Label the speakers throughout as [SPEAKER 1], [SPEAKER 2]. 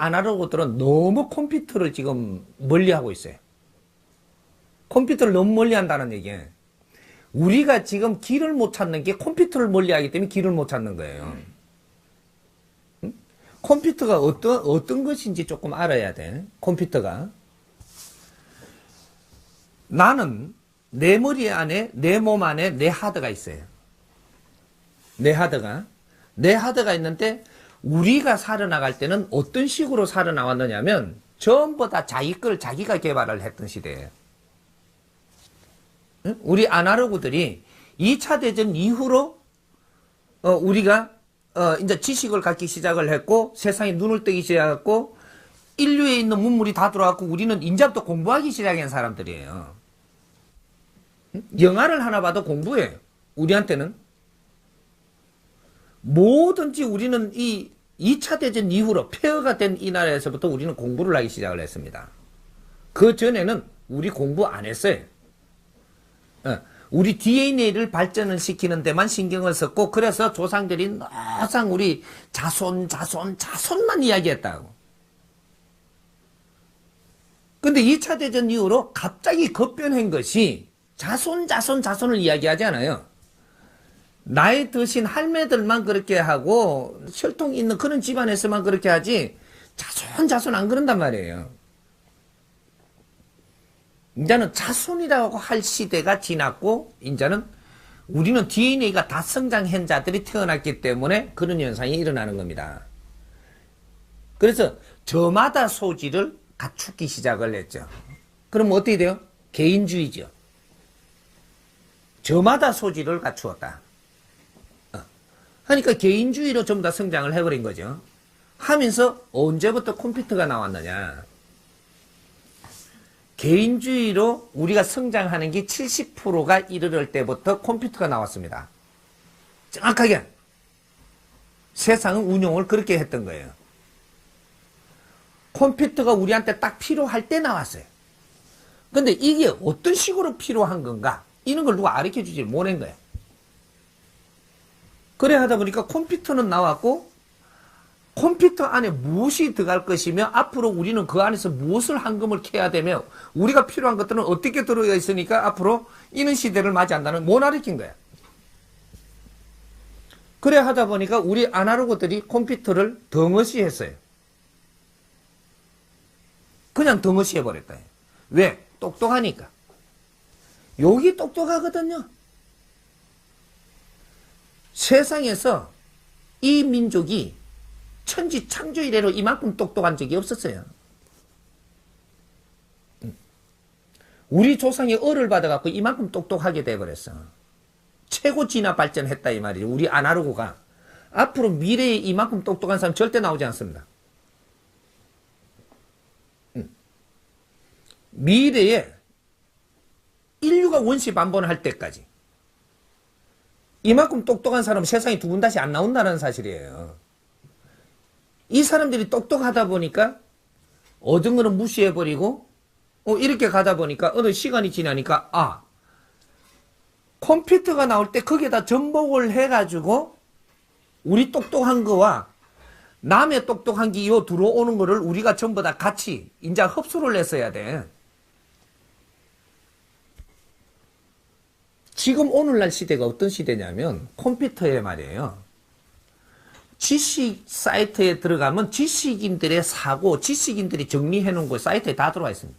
[SPEAKER 1] 아날로그들은 너무 컴퓨터를 지금 멀리 하고 있어요. 컴퓨터를 너무 멀리 한다는 얘기예요. 우리가 지금 길을 못 찾는 게 컴퓨터를 멀리 하기 때문에 길을 못 찾는 거예요. 응? 컴퓨터가 어떤, 어떤 것인지 조금 알아야 돼. 컴퓨터가. 나는 내 머리 안에, 내 몸 안에 내 하드가 있어요. 내 하드가. 내 하드가 있는데, 우리가 살아나갈 때는 어떤 식으로 살아나왔느냐면, 전부 다 자기 걸 자기가 개발을 했던 시대예요. 응? 우리 아날로그들이 2차 대전 이후로, 어, 우리가, 어, 이제 지식을 갖기 시작을 했고, 세상에 눈을 뜨기 시작했고, 인류에 있는 문물이 다 들어왔고, 우리는 인자부터 공부하기 시작한 사람들이에요. 응? 영화를 하나 봐도 공부해요. 우리한테는. 뭐든지 우리는 이 2차 대전 이후로 폐허가 된 이 나라에서부터 우리는 공부를 하기 시작을 했습니다. 그 전에는 우리 공부 안 했어요. 어, 우리 DNA를 발전을 시키는 데만 신경을 썼고, 그래서 조상들이 항상 우리 자손, 자손, 자손만 이야기했다고. 근데 2차 대전 이후로 갑자기 급변한 것이 자손, 자손, 자손을 이야기하지 않아요. 나이 드신 할매들만 그렇게 하고, 혈통 있는 그런 집안에서만 그렇게 하지, 자손, 자손 안 그런단 말이에요. 이제는 자손이라고 할 시대가 지났고, 이제는 우리는 DNA가 다 성장한 자들이 태어났기 때문에 그런 현상이 일어나는 겁니다. 그래서 저마다 소질을 갖추기 시작을 했죠. 그럼 어떻게 돼요? 개인주의죠. 저마다 소질을 갖추었다. 어. 하니까 개인주의로 전부 다 성장을 해버린 거죠. 하면서 언제부터 컴퓨터가 나왔느냐. 개인주의로 우리가 성장하는 게 70%가 이르를 때부터 컴퓨터가 나왔습니다. 정확하게 세상은 운용을 그렇게 했던 거예요. 컴퓨터가 우리한테 딱 필요할 때 나왔어요. 근데 이게 어떤 식으로 필요한 건가? 이런 걸 누가 가르쳐 주지 못한 거예요. 그래 하다 보니까 컴퓨터는 나왔고, 컴퓨터 안에 무엇이 들어갈 것이며, 앞으로 우리는 그 안에서 무엇을 한금을 캐야 되며, 우리가 필요한 것들은 어떻게 들어가 있으니까 앞으로 이런 시대를 맞이한다는 못 가르친 거야. 그래 하다 보니까 우리 아날로그들이 컴퓨터를 덩어시 했어요. 그냥 덩어시 해버렸다. 왜? 똑똑하니까. 여기 똑똑하거든요. 세상에서 이 민족이 천지 창조 이래로 이만큼 똑똑한 적이 없었어요. 우리 조상이 얼을 받아갖고 이만큼 똑똑하게 돼버렸어. 최고 진화 발전했다 이 말이에요. 우리 아나로그가. 앞으로 미래에 이만큼 똑똑한 사람 절대 나오지 않습니다. 미래에 인류가 원시 반번할 때까지 이만큼 똑똑한 사람은 세상에 두 분 다시 안 나온다는 사실이에요. 이 사람들이 똑똑하다 보니까 얻은 거는 무시해버리고 어, 이렇게 가다 보니까 어느 시간이 지나니까 아 컴퓨터가 나올 때 거기에다 전복을 해가지고 우리 똑똑한 거와 남의 똑똑한 게 요 들어오는 거를 우리가 전부 다 같이 인자 흡수를 했어야 돼. 지금 오늘날 시대가 어떤 시대냐면 컴퓨터에 말이에요. 지식 사이트에 들어가면 지식인들의 사고, 지식인들이 정리해 놓은 거 사이트에 다 들어와 있습니다.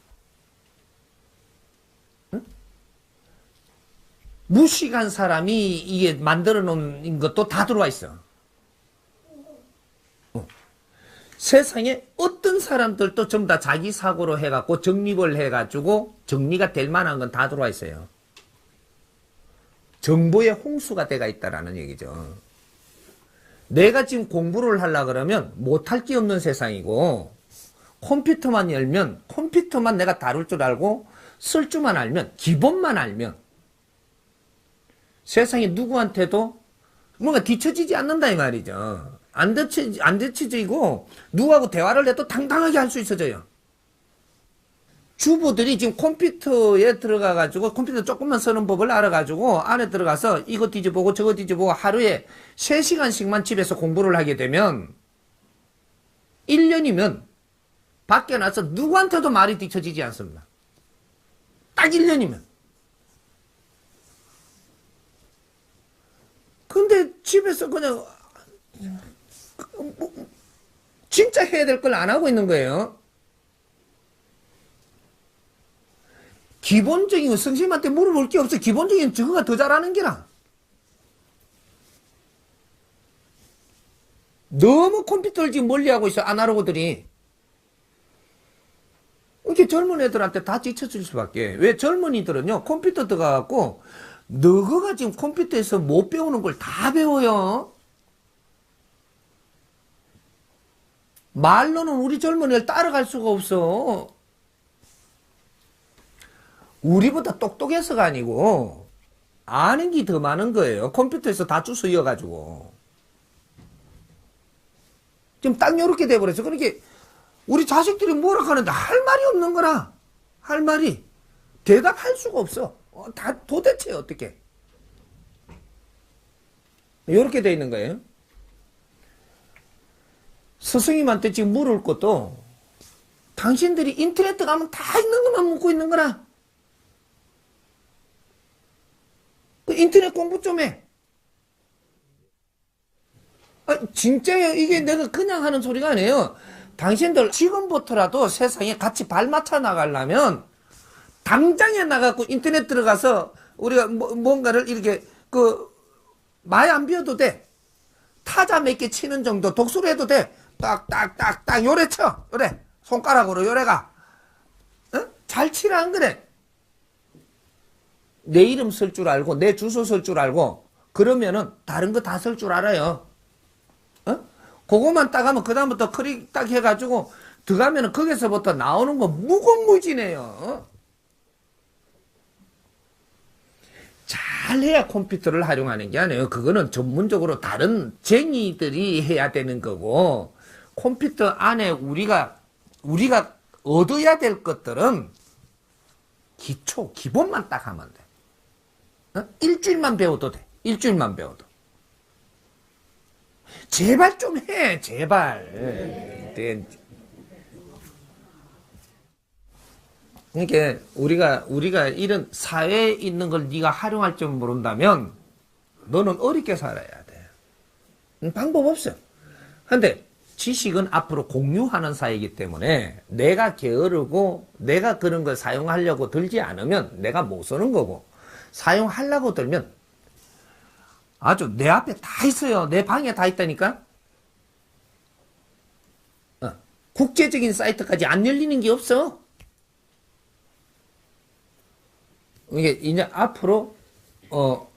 [SPEAKER 1] 응? 무식한 사람이 이게 만들어 놓은 것도 다 들어와 있어. 어. 세상에 어떤 사람들도 전부 다 자기 사고로 해갖고 정립을 해가지고 정리가 될 만한 건 다 들어와 있어요. 정보의 홍수가 돼가 있다라는 얘기죠. 내가 지금 공부를 하려 그러면 못할 게 없는 세상이고 컴퓨터만 열면 컴퓨터만 내가 다룰 줄 알고 쓸 줄만 알면 기본만 알면 세상에 누구한테도 뭔가 뒤처지지 않는다 이 말이죠. 안 뒤처지 안 뒤처지고 누구하고 대화를 해도 당당하게 할 수 있어져요. 주부들이 지금 컴퓨터에 들어가 가지고 컴퓨터 조금만 쓰는 법을 알아 가지고 안에 들어가서 이거 뒤져보고 저거 뒤져보고 하루에 3시간씩만 집에서 공부를 하게 되면 1년이면 밖에 나서 누구한테도 말이 뒤처지지 않습니다. 딱 1년이면. 근데 집에서 그냥 뭐, 진짜 해야 될 걸 안 하고 있는 거예요. 기본적인 거 선생님한테 물어볼 게 없어. 기본적인 저거가 더 잘하는 게라. 너무 컴퓨터를 지금 멀리하고 있어 아날로그들이. 이렇게 젊은 애들한테 다 지쳐줄 수밖에. 왜 젊은이들은요 컴퓨터 들어가갖고 너가 지금 컴퓨터에서 못 배우는 걸 다 배워요. 말로는 우리 젊은이를 따라갈 수가 없어. 우리보다 똑똑해서가 아니고 아는 게 더 많은 거예요. 컴퓨터에서 다 주워 이어가지고. 지금 딱 요렇게 돼버렸어. 그러니까 우리 자식들이 뭐라 하는데 할 말이 없는 거라. 할 말이. 대답할 수가 없어. 어, 다 도대체 어떻게. 요렇게 돼 있는 거예요. 스승님한테 지금 물을 것도 당신들이 인터넷 가면 다 있는 것만 묻고 있는 거라. 그 인터넷 공부 좀 해. 아, 진짜요? 이게 내가 그냥 하는 소리가 아니에요. 당신들 지금부터라도 세상에 같이 발맞춰 나가려면 당장에 나가고 인터넷 들어가서 우리가 뭐- 뭔가를 이렇게 그 많이 안 비워도 돼. 타자 몇 개 치는 정도 독수리 해도 돼. 딱딱딱딱 요래 쳐. 요래. 손가락으로 요래가. 어? 잘 치라 안 그래? 내 이름 쓸 줄 알고 내 주소 쓸 줄 알고 그러면은 다른 거 다 쓸 줄 알아요. 어? 그거만 딱 하면 그다음부터 클릭 딱 해가지고 들어가면은 거기서부터 나오는 거 무궁무진해요. 어? 잘해야 컴퓨터를 활용하는 게 아니에요. 그거는 전문적으로 다른 쟁이들이 해야 되는 거고 컴퓨터 안에 우리가 우리가 얻어야 될 것들은 기초 기본만 딱 하면 돼. 어? 일주일만 배워도 돼. 일주일만 배워도. 제발 좀 해. 제발. 네. 그러니까 우리가 우리가 이런 사회에 있는 걸 네가 활용할 줄 모른다면 너는 어렵게 살아야 돼. 음, 방법 없어. 근데 지식은 앞으로 공유하는 사회이기 때문에 내가 게으르고 내가 그런 걸 사용하려고 들지 않으면 내가 못 쓰는 거고 사용하려고 들면 아주 내 앞에 다 있어요. 내 방에 다 있다니까. 어, 국제적인 사이트까지 안 열리는 게 없어. 이게 이제 앞으로 어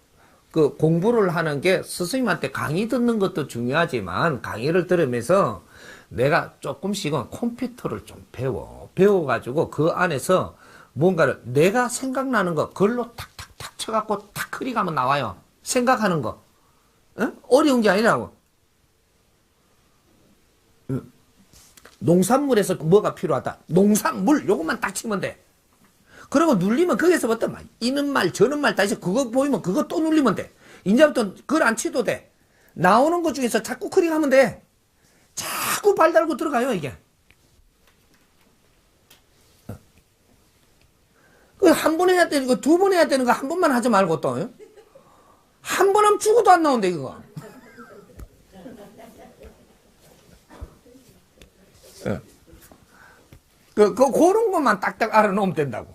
[SPEAKER 1] 그 공부를 하는 게 스승님한테 강의 듣는 것도 중요하지만 강의를 들으면서 내가 조금씩은 컴퓨터를 좀 배워 배워가지고 그 안에서 뭔가를 내가 생각나는 거 그걸로 탁탁탁 쳐갖고 탁 클릭하면 나와요 생각하는 거 어? 어려운 게 아니라고 음. 농산물에서 뭐가 필요하다 농산물 요것만 딱 치면 돼 그리고 눌리면 거기서부터 막 이는 말 저는 말 다시 그거 보이면 그거 또 눌리면 돼. 이제부터 글안 치도 돼. 나오는 것 중에서 자꾸 클릭하면 돼. 자꾸 발 달고 들어가요 이게. 그 한 번 해야 되는 거 두 번 해야 되는 거 한 번만 하지 말고 또 한 번 하면 죽어도 안 나온대 이거. 예. 그, 그, 그런 것만 딱딱 알아놓으면 된다고.